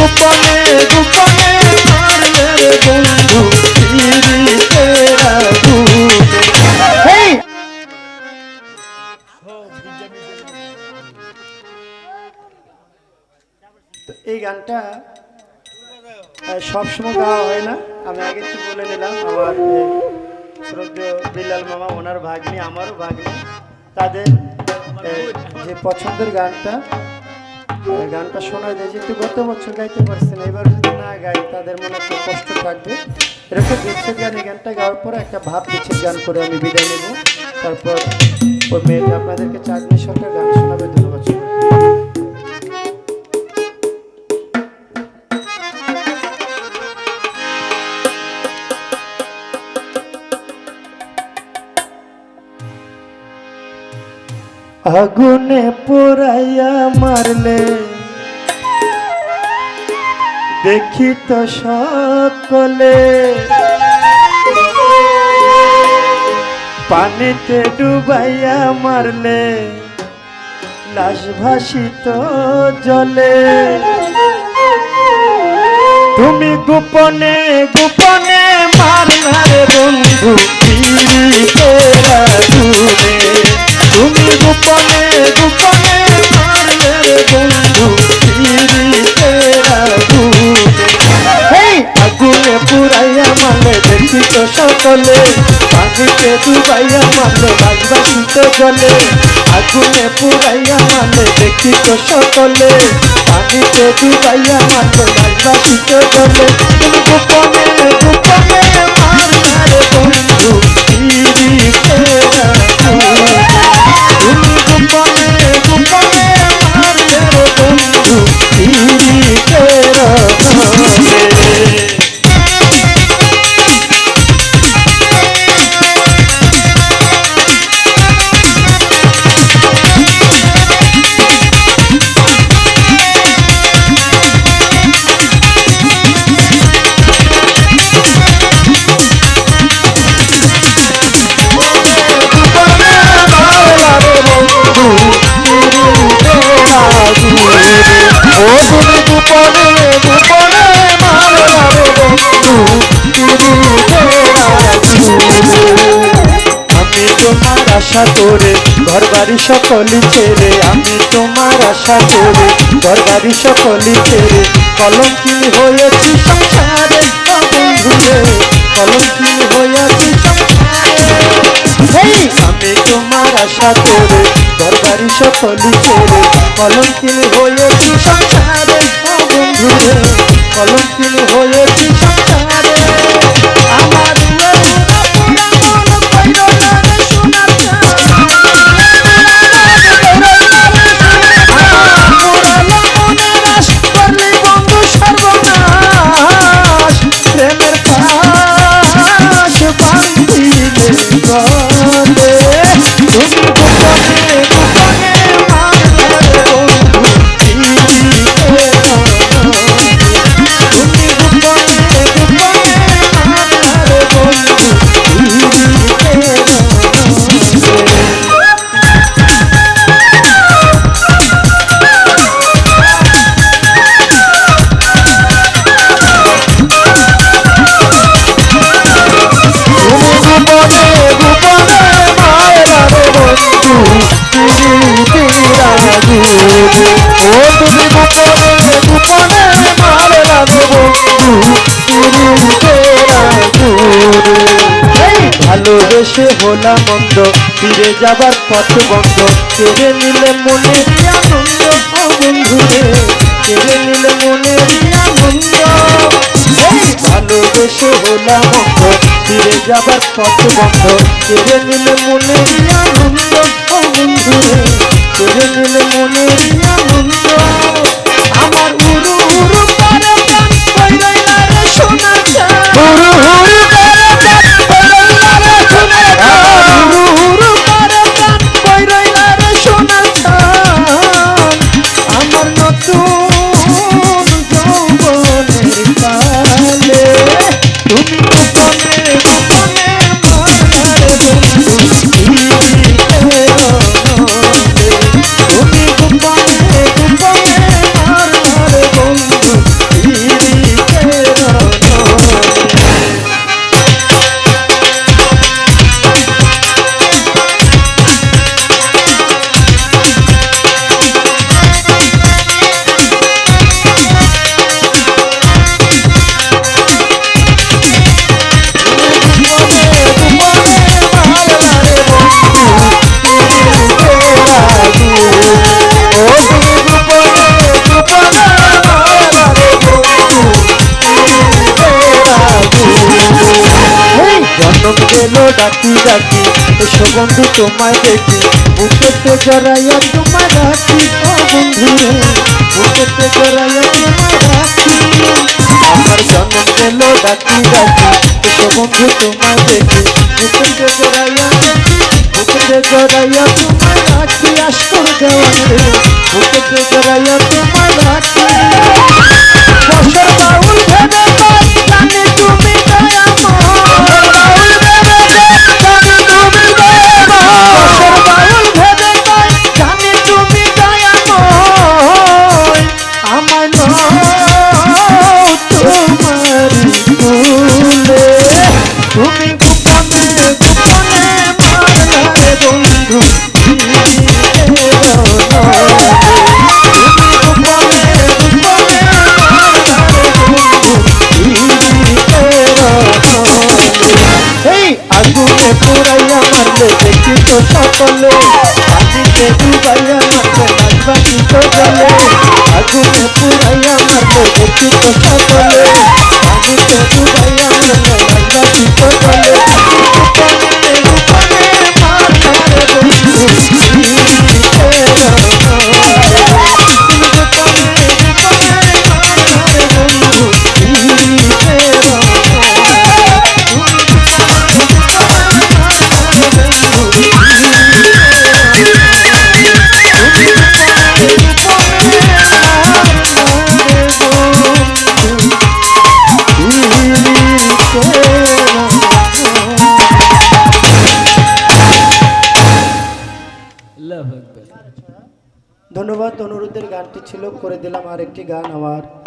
গোপনে গোপনে বন্ধু এই গানটা সবসময় গাওয়া হয় না। আমি আগে একটু বলে নিলাম আমার বিলাল মামা ওনার ভাগ্নি আমারও ভাগ্নি। তাদের যে পছন্দের গানটা গানটা শোনা যায় যেহেতু গত বছর গাইতে পারছেন এবার যদি না গাই তাদের মনে একটু কষ্ট থাকবে। এরকম বিচ্ছেদ গান, এই গানটা গাওয়ার পরে একটা ভাব বিচ্ছেদ গান করে আমি বিদায় নেব। তারপর ওই মেয়েটা আপনাদেরকে চাঁদনি সরকার গান শোনাবে, ধন্যবাদ। আগুনে পোড়াইয়া মারলে। দেখি তো সকলে। পানিতে ডুবাইয়া মারলে, লাশ ভাসিত জলে। তুমি গোপনে গোপনে মারনারে বন্ধু তুমি তো আগুনে পুরাইয়া ডুবাইয়া মারলে তো জলে আগুনে পুরাইয়া মারলে দেখি তো সকলে, পানিতে ডুবাইয়া মারলে বাজবাসিত জলে তুমি গোপনে গোপনে আশা করে ঘর বাড়ি সকলি ছেড়ে, আমি তোমার আশা করে ঘর বাড়ি সকলি ছেড়ে কলঙ্কি হয়েছি সংসারে বন্ধুরে কলঙ্কি হয়েছি সংসারে। আমি তোমার আশা করে ঘর বাড়ি সকলি ছেড়ে কলঙ্কি হয়েছি সংসারে। তুমি গোপনে গোপনে পিরিতেরা গুরু ভালোবেসে হলাম মন্দ ফিরে যাবার পথ বন্ধ। কেড়ে নিলে মনের আনন্দ ও বন্ধু রে, কেড়ে নিলে মনের আনন্দ। ভালোবেসে হলাম মন্দ ফিরে যাবার পথ বন্ধ। কেড়ে নিলে মনের আনন্দ ও বন্ধু রে, কেড়ে নিলে মনের ডাকি এসো বন্ধু তোমায় দেখি বুকেতে জড়াইয়া তোমায় রাখি ও বন্ধু রে বুকেতে জড়াইয়া তোমায় রাখি আমার জন্ম পেল ডাকি ডাকি এসো বন্ধু তোমায় দেখি বুকেতে জড়াইয়া বুকেতে জড়াইয়া তোমায় রাখি আসো দেওয়ান রে বুকেতে জড়াইয়া তোমায় রাখি বসে বাউল ভেবে তো সকলে পানিতে ডুবাইয়া পুরাইয়া মারলে দেখি তো সকলে ধন্যবাদ অনুরোধের গানটি ছিল করে দিলাম আর একটি গান আমার।